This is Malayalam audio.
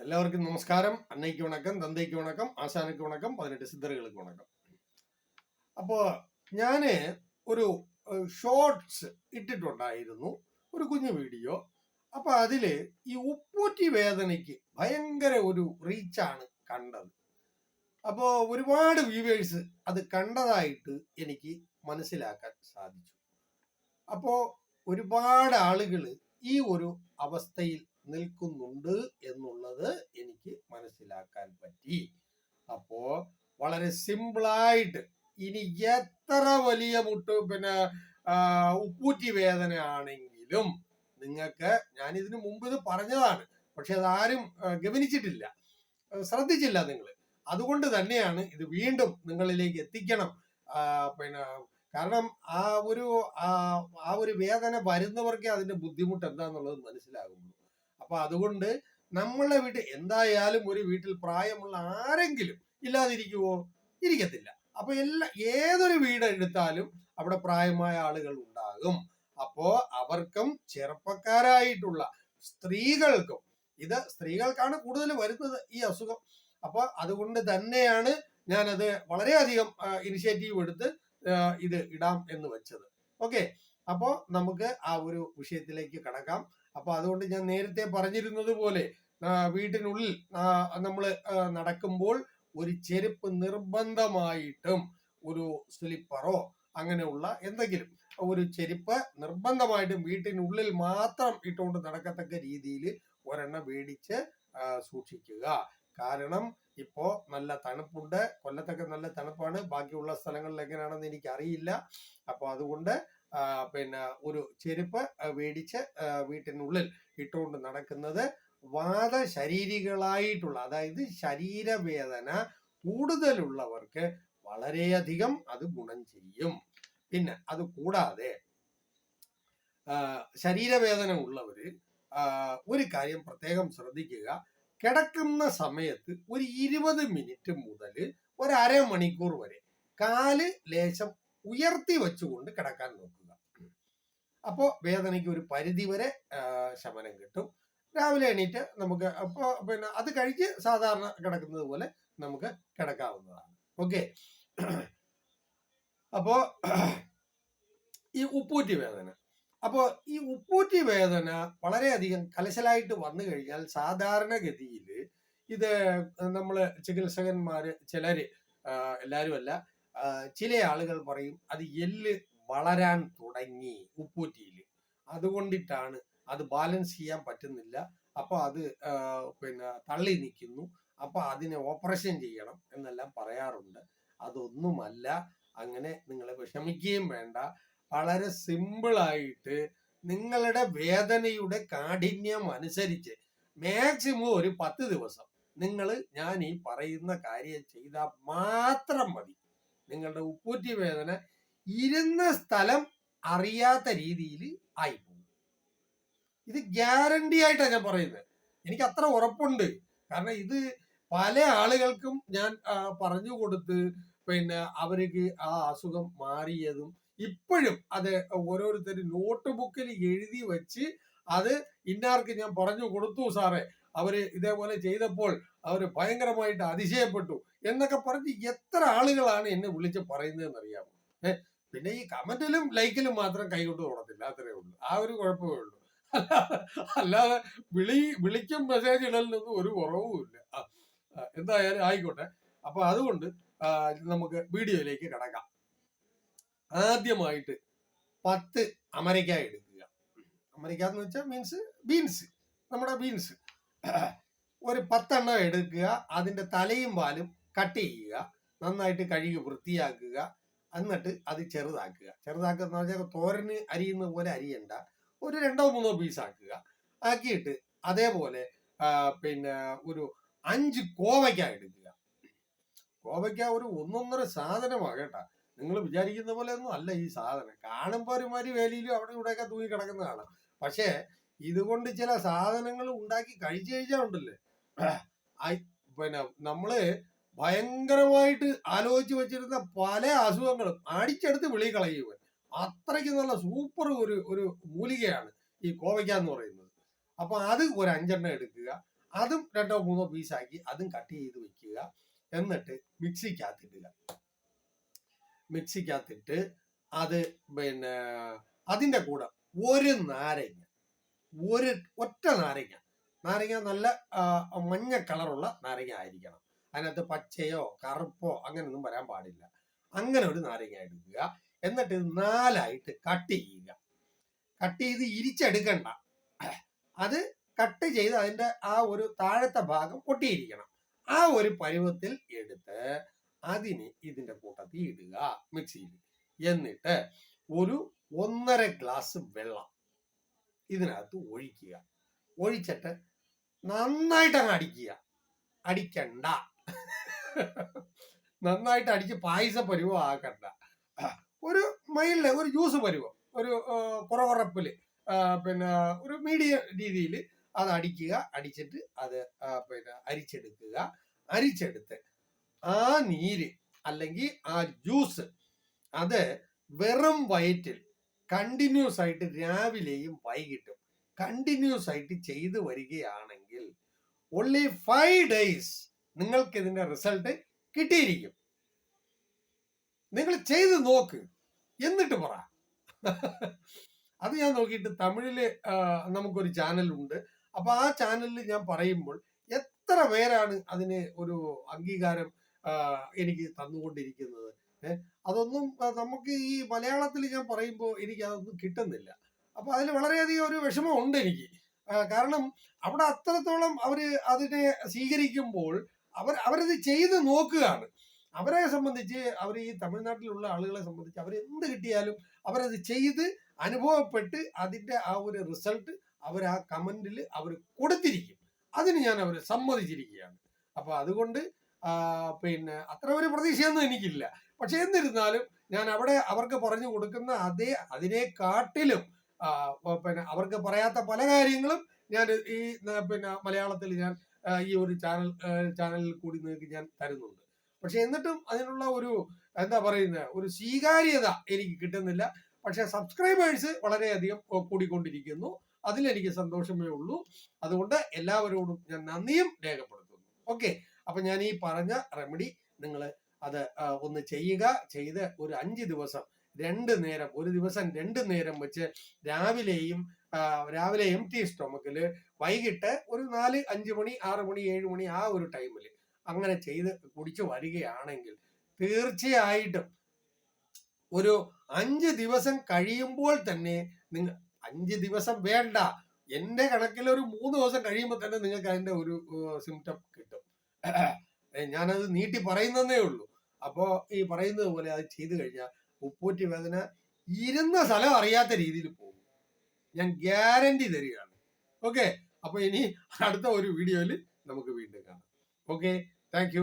എല്ലാവർക്കും നമസ്കാരം. അന്നയ്ക്ക് വണക്കം തന്തയ്ക്ക് വണക്കം ആശാനയ്ക്ക് വണക്കം പതിനെട്ട് സിദ്ധറുകൾക്ക് വണക്കം. അപ്പോ ഞാൻ ഒരു ഷോർട്സ് ഇട്ടിട്ടുണ്ടായിരുന്നു. ഒരു കുഞ്ഞു വീഡിയോ അപ്പൊ അതിൽ ഈ ഉപ്പൂറ്റി വേദനയ്ക്ക് ഭയങ്കര ഒരു റീച്ചാണ് കണ്ടത്. അപ്പോ ഒരുപാട് വ്യൂവേഴ്സ് അത് കണ്ടതായിട്ട് എനിക്ക് മനസ്സിലാക്കാൻ സാധിച്ചു. അപ്പോ ഒരുപാട് ആളുകൾ ഈ ഒരു അവസ്ഥയിൽ നിൽക്കുന്നുണ്ട് എന്നുള്ളത് എനിക്ക് മനസ്സിലാക്കാൻ പറ്റി. അപ്പോ വളരെ സിമ്പിളായിട്ട് ഇനി എത്ര വലിയ മുട്ട് പിന്നെ ഉപ്പൂറ്റി വേദന ആണെങ്കിലും നിങ്ങൾക്ക് ഞാൻ ഇതിനു മുമ്പ് ഇത് പറഞ്ഞതാണ്. പക്ഷെ അതാരും ഗമനിച്ചിട്ടില്ല ശ്രദ്ധിച്ചില്ല നിങ്ങൾ. അതുകൊണ്ട് തന്നെയാണ് ഇത് വീണ്ടും നിങ്ങളിലേക്ക് എത്തിക്കണം. പിന്നെ കാരണം ആ ഒരു ആ ഒരു വേദന വരുന്നവർക്ക് അതിന്റെ ബുദ്ധിമുട്ട് എന്താന്നുള്ളത് മനസ്സിലാകുള്ളൂ. അപ്പൊ അതുകൊണ്ട് നമ്മളെ വീട്ടിൽ എന്തായാലും ഒരു വീട്ടിൽ പ്രായമുള്ള ആരെങ്കിലും ഇല്ലാതിരിക്കുവോ? ഇരിക്കത്തില്ല. അപ്പൊ എല്ലാ ഏതൊരു വീട് എടുത്താലും അവിടെ പ്രായമായ ആളുകൾ ഉണ്ടാകും. അപ്പോ അവർക്കും ചെറുപ്പക്കാരായിട്ടുള്ള സ്ത്രീകൾക്കും ഇത് സ്ത്രീകൾക്കാണ് കൂടുതൽ വരുന്നത് ഈ അസുഖം. അപ്പൊ അതുകൊണ്ട് തന്നെയാണ് ഞാനത് വളരെയധികം ഇനിഷ്യേറ്റീവ് എടുത്ത് ഇത് ഇടാം എന്ന് വെച്ചത്. ഓക്കെ. അപ്പോ നമുക്ക് ആ ഒരു വിഷയത്തിലേക്ക് കടക്കാം. അപ്പൊ അതുകൊണ്ട് ഞാൻ നേരത്തെ പറഞ്ഞിരുന്നത് പോലെ വീട്ടിനുള്ളിൽ നമ്മൾ നടക്കുമ്പോൾ ഒരു ചെരുപ്പ് നിർബന്ധമായിട്ടും ഒരു സ്ലിപ്പറോ അങ്ങനെയുള്ള എന്തെങ്കിലും ഒരു ചെരുപ്പ് നിർബന്ധമായിട്ടും വീട്ടിനുള്ളിൽ മാത്രം ഇട്ടുകൊണ്ട് നടക്കത്തക്ക രീതിയിൽ ഒരെണ്ണം മേടിച്ച് സൂക്ഷിക്കുക. കാരണം ഇപ്പോ നല്ല തണുപ്പുണ്ട്. കൊല്ലത്തൊക്കെ നല്ല തണുപ്പാണ്. ബാക്കിയുള്ള സ്ഥലങ്ങളിൽ എങ്ങനെയാണെന്ന് എനിക്ക് അറിയില്ല അപ്പൊ അതുകൊണ്ട് പിന്നെ ഒരു ചെരുപ്പ് മേടിച്ച് വീട്ടിനുള്ളിൽ ഇട്ടുകൊണ്ട് നടക്കുന്നത് വാദ ശരീരികളായിട്ടുള്ള അതായത് ശരീരവേദന കൂടുതലുള്ളവർക്ക് വളരെയധികം അത് ഗുണം ചെയ്യും. പിന്നെ അത് കൂടാതെ ശരീരവേദന ഉള്ളവര് ഒരു കാര്യം പ്രത്യേകം ശ്രദ്ധിക്കുക. കിടക്കുന്ന സമയത്ത് ഒരു ഇരുപത് മിനിറ്റ് മുതൽ ഒരു അരമണിക്കൂർ വരെ കാൽ ലേശം ഉയർത്തി വെച്ചുകൊണ്ട് കിടക്കാൻ നോക്കുക. അപ്പോൾ വേദനയ്ക്ക് ഒരു പരിധി വരെ ശമനം കിട്ടും. രാവിലെ എണീറ്റ് നമുക്ക് അപ്പോൾ പിന്നെ അത് കഴിച്ച് സാധാരണ കിടക്കുന്നത് പോലെ നമുക്ക് കിടക്കാവുന്നതാണ്. ഓക്കെ. അപ്പോ ഈ ഉപ്പൂറ്റി വേദന. അപ്പോൾ ഈ ഉപ്പൂറ്റി വേദന വളരെയധികം കലശലായിട്ട് വന്നു കഴിഞ്ഞാൽ സാധാരണഗതിയിൽ ഇത് നമ്മൾ ചികിത്സകന്മാർ ചിലർ എല്ലാവരും അല്ല ചില ആളുകൾ പറയും അത് എല്ല് വളരാൻ തുടങ്ങി ഉപ്പൂറ്റിയിൽ. അതുകൊണ്ടിട്ടാണ് അത് ബാലൻസ് ചെയ്യാൻ പറ്റുന്നില്ല. അപ്പോൾ അത് പിന്നെ തള്ളി നിൽക്കുന്നു. അപ്പോൾ അതിനെ ഓപ്പറേഷൻ ചെയ്യണം എന്നെല്ലാം പറയാറുണ്ട്. അതൊന്നുമല്ല അങ്ങനെ നിങ്ങളെ വിഷമിക്കുകയും വേണ്ട. വളരെ സിമ്പിളായിട്ട് നിങ്ങളുടെ വേദനയുടെ കാഠിന്യം അനുസരിച്ച് മാക്സിമം ഒരു പത്ത് ദിവസം നിങ്ങൾ ഞാൻ ഈ പറയുന്ന കാര്യം ചെയ്താൽ മാത്രം മതി. നിങ്ങളുടെ ഉപ്പൂറ്റി വേദന ഇരുന്ന സ്ഥലം അറിയാത്ത രീതിയിൽ ആയിപ്പോകും ഇത് ഗ്യാരണ്ടി ആയിട്ടാണ് ഞാൻ പറയുന്നത്. എനിക്ക് അത്ര ഉറപ്പുണ്ട്. കാരണം ഇത് പല ആളുകൾക്കും ഞാൻ പറഞ്ഞു കൊടുത്ത് പിന്നെ അവർക്ക് ആ അസുഖം മാറിയതും ഇപ്പോഴും അത് ഓരോരുത്തർ നോട്ട് ബുക്കിൽ എഴുതി വെച്ച് അത് ഇന്നാർക്ക് ഞാൻ പറഞ്ഞു കൊടുത്തു സാറേ. അവർ ഇതേപോലെ ചെയ്തപ്പോൾ അവർ ഭയങ്കരമായിട്ട് അതിശയപ്പെട്ടു എന്നൊക്കെ പറഞ്ഞ് എത്ര ആളുകളാണ് എന്നെ വിളിച്ച് പറയുന്നതെന്ന് അറിയാമോ പിന്നെ ഈ കമന്റിലും ലൈക്കിലും മാത്രം കൈകൊണ്ട് തുടത്തില്ല. അത്രേ ഉള്ളൂ. ആ ഒരു കുഴപ്പമേ ഉള്ളൂ. അല്ലാതെ വിളി വിളിക്കും മെസ്സേജ് ഇടലിനൊന്നും ഒരു കുറവുമില്ല എന്തായാലും ആയിക്കോട്ടെ. അപ്പൊ അതുകൊണ്ട് നമുക്ക് വീഡിയോയിലേക്ക് കിടക്കാം. ആദ്യമായിട്ട് പത്ത് അമരയ്ക്ക എടുക്കുക. അമരയ്ക്ക എന്ന് വെച്ചാൽ മീൻസ് ബീൻസ് നമ്മുടെ ബീൻസ് ഒരു പത്തെണ്ണം എടുക്കുക അതിന്റെ തലയും പാലും കട്ട് ചെയ്യുക നന്നായിട്ട് കഴുകി വൃത്തിയാക്കുക എന്നിട്ട് അത് ചെറുതാക്കുക. ചെറുതാക്കുക എന്ന് പറഞ്ഞാൽ തോരന് അരിയുന്ന പോലെ അരിയണ്ട. ഒരു രണ്ടോ മൂന്നോ പീസ് ആക്കുക. ആക്കിയിട്ട് അതേപോലെ പിന്നെ ഒരു അഞ്ച് കോവയ്ക്ക എടുക്കുക. കോവയ്ക്ക ഒരു ഒന്നൊന്നര സാധനമാണ് കേട്ടാ നിങ്ങൾ വിചാരിക്കുന്ന പോലെ ഒന്നും അല്ല ഈ സാധനം. കാണുമ്പോൾ ഒരുമാതിരി വേലിയിലും അവിടെ ഇവിടെയൊക്കെ തൂങ്ങി കിടക്കുന്ന കാണാം. പക്ഷേ ഇതുകൊണ്ട് ചില സാധനങ്ങൾ ഉണ്ടാക്കി കഴിച്ചു കഴിഞ്ഞാൽ ഉണ്ടല്ലേ? പിന്നെ നമ്മൾ ഭയങ്കരമായിട്ട് ആലോചിച്ച് വെച്ചിരുന്ന പല അസുഖങ്ങളും അടിച്ചെടുത്ത് വെളി കളയുക അത്രയ്ക്ക് നല്ല സൂപ്പർ ഒരു ഒരു മൂലികയാണ് ഈ കോവയ്ക്ക എന്ന് പറയുന്നത്. അപ്പൊ അത് ഒരു അഞ്ചെണ്ണം എടുക്കുക. അതും രണ്ടോ മൂന്നോ പീസാക്കി അതും കട്ട് ചെയ്ത് വെക്കുക. എന്നിട്ട് മിക്സിക്കകത്തിടുക. മിക്സിക്കകത്തിട്ട് അത് പിന്നെ അതിന്റെ കൂടെ ഒരു നാരങ്ങ ഒരു ഒറ്റ നാരങ്ങ. നാരങ്ങ നല്ല മഞ്ഞ കളറുള്ള നാരങ്ങ ആയിരിക്കണം. അതിനകത്ത് പച്ചയോ കറുപ്പോ അങ്ങനെയൊന്നും വരാൻ പാടില്ല. അങ്ങനെ ഒരു നാരങ്ങ എടുക്കുക. എന്നിട്ട് നാലായിട്ട് കട്ട് ചെയ്യുക. കട്ട് ചെയ്ത് ഇരിച്ചെടുക്കണ്ട. അത് കട്ട് ചെയ്ത് അതിന്റെ ആ ഒരു താഴത്തെ ഭാഗം പൊട്ടിയിരിക്കണം. ആ ഒരു പരുവത്തിൽ എടുത്ത് അതിന് ഇതിന്റെ കൂട്ടത്തിൽ ഇടുക മിക്സിയിൽ. എന്നിട്ട് ഒരു ഒന്നര ഗ്ലാസ് വെള്ളം ഇതിനകത്ത് ഒഴിക്കുക. ഒഴിച്ചിട്ട് നന്നായിട്ട് അങ്ങ് അടിക്കുക. അടിക്കണ്ട. നന്നായിട്ട് അടിച്ച് പായസ പരുവം ആക്കണ്ട. ഒരു മൈലിൽ ഒരു ജ്യൂസ് പരുവം. ഒരു കുറവുറപ്പിൽ പിന്നെ ഒരു മീഡിയം രീതിയിൽ അത് അടിക്കുക. അടിച്ചിട്ട് അത് പിന്നെ അരിച്ചെടുക്കുക. അരിച്ചെടുത്ത് ആ നീര് അല്ലെങ്കിൽ ആ ജ്യൂസ് അത് വെറും വയറ്റിൽ കണ്ടിന്യൂസ് ആയിട്ട് രാവിലെയും വൈകിട്ടും കണ്ടിന്യൂസ് ആയിട്ട് ചെയ്തു വരികയാണെങ്കിൽ ഓൺലി ഫൈവ് ഡേയ്സ് നിങ്ങൾക്ക് ഇതിന്റെ റിസൾട്ട് കിട്ടിയിരിക്കും. നിങ്ങൾ ചെയ്ത് നോക്ക്. എന്നിട്ട് പറ. അത് ഞാൻ നോക്കിയിട്ട് തമിഴിൽ നമുക്കൊരു ചാനലുണ്ട് അപ്പൊ ആ ചാനലിൽ ഞാൻ പറയുമ്പോൾ എത്ര പേരാണ് അതിന് ഒരു അംഗീകാരം എനിക്ക് തന്നുകൊണ്ടിരിക്കുന്നത്. അതൊന്നും നമുക്ക് ഈ മലയാളത്തിൽ ഞാൻ പറയുമ്പോൾ എനിക്ക് അതൊന്നും കിട്ടുന്നില്ല. അപ്പൊ അതിൽ വളരെയധികം ഒരു വിഷമം ഉണ്ട് എനിക്ക്. കാരണം അവിടെ അത്രത്തോളം അവർ അതിനെ സ്വീകരിക്കുമ്പോൾ അവർ അവരത് ചെയ്ത് നോക്കുകയാണ്. അവരെ സംബന്ധിച്ച് അവർ ഈ തമിഴ്നാട്ടിലുള്ള ആളുകളെ സംബന്ധിച്ച് അവർ എന്ത് കിട്ടിയാലും അവരത് ചെയ്ത് അനുഭവപ്പെട്ട് അതിന്റെ ആ ഒരു റിസൾട്ട് അവർ ആ കമന്റിൽ അവർ കൊടുത്തിരിക്കും. അതിന് ഞാൻ അവർ സമ്മതിച്ചിരിക്കുകയാണ്. അപ്പോൾ അതുകൊണ്ട് പിന്നെ അത്ര ഒരു പ്രതീക്ഷയൊന്നും എനിക്കില്ല. പക്ഷെ എന്നിരുന്നാലും ഞാൻ അവിടെ അവർക്ക് പറഞ്ഞു കൊടുക്കുന്ന അതേ അതിനെക്കാട്ടിലും പിന്നെ അവർക്ക് പറയാത്ത പല കാര്യങ്ങളും ഞാൻ ഈ പിന്നെ മലയാളത്തിൽ ഞാൻ ഈ ഒരു ചാനൽ ചാനലിൽ കൂടി നിങ്ങൾക്ക് ഞാൻ തരുന്നുണ്ട്. പക്ഷെ എന്നിട്ടും അതിനുള്ള ഒരു എന്താ പറയുന്നത് ഒരു സ്വീകാര്യത എനിക്ക് കിട്ടുന്നില്ല. പക്ഷെ സബ്സ്ക്രൈബേഴ്സ് വളരെയധികം കൂടിക്കൊണ്ടിരിക്കുന്നു. അതിലെനിക്ക് സന്തോഷമേ ഉള്ളൂ. അതുകൊണ്ട് എല്ലാവരോടും ഞാൻ നന്ദിയും രേഖപ്പെടുത്തുന്നു. ഓക്കെ. അപ്പൊ ഞാൻ ഈ പറഞ്ഞ റെമഡി നിങ്ങൾ അത് ഒന്ന് ചെയ്യുക. ചെയ്ത് ഒരു അഞ്ച് ദിവസം രണ്ട് നേരം ഒരു ദിവസം രണ്ട് നേരം വെച്ച് രാവിലെയും രാവിലെ എം ടി സ്റ്റൊമക്കിൽ വൈകിട്ട് ഒരു നാല് അഞ്ച് മണി ആറ് മണി ഏഴ് മണി ആ ഒരു ടൈമിൽ അങ്ങനെ ചെയ്ത് കുടിച്ചു വരികയാണെങ്കിൽ തീർച്ചയായിട്ടും ഒരു അഞ്ച് ദിവസം കഴിയുമ്പോൾ തന്നെ നിങ്ങൾ അഞ്ച് ദിവസം വേണ്ട. എന്റെ കണക്കിൽ ഒരു മൂന്ന് ദിവസം കഴിയുമ്പോൾ തന്നെ നിങ്ങൾക്ക് അതിന്റെ ഒരു സിംറ്റം കിട്ടും. ഞാനത് നീട്ടി പറയുന്നതേ ഉള്ളൂ. അപ്പോ ഈ പറയുന്നത് പോലെ അത് ചെയ്തു കഴിഞ്ഞാൽ ഉപ്പൂറ്റി വേദന ഇരുന്ന സ്ഥലം അറിയാത്ത രീതിയിൽ പോകും. ഞാൻ ഗ്യാരണ്ടി തരികയാണ്. ഓക്കെ? അപ്പൊ ഇനി അടുത്ത ഒരു വീഡിയോയിൽ നമുക്ക് വീണ്ടും കാണാം. ഓക്കെ? താങ്ക്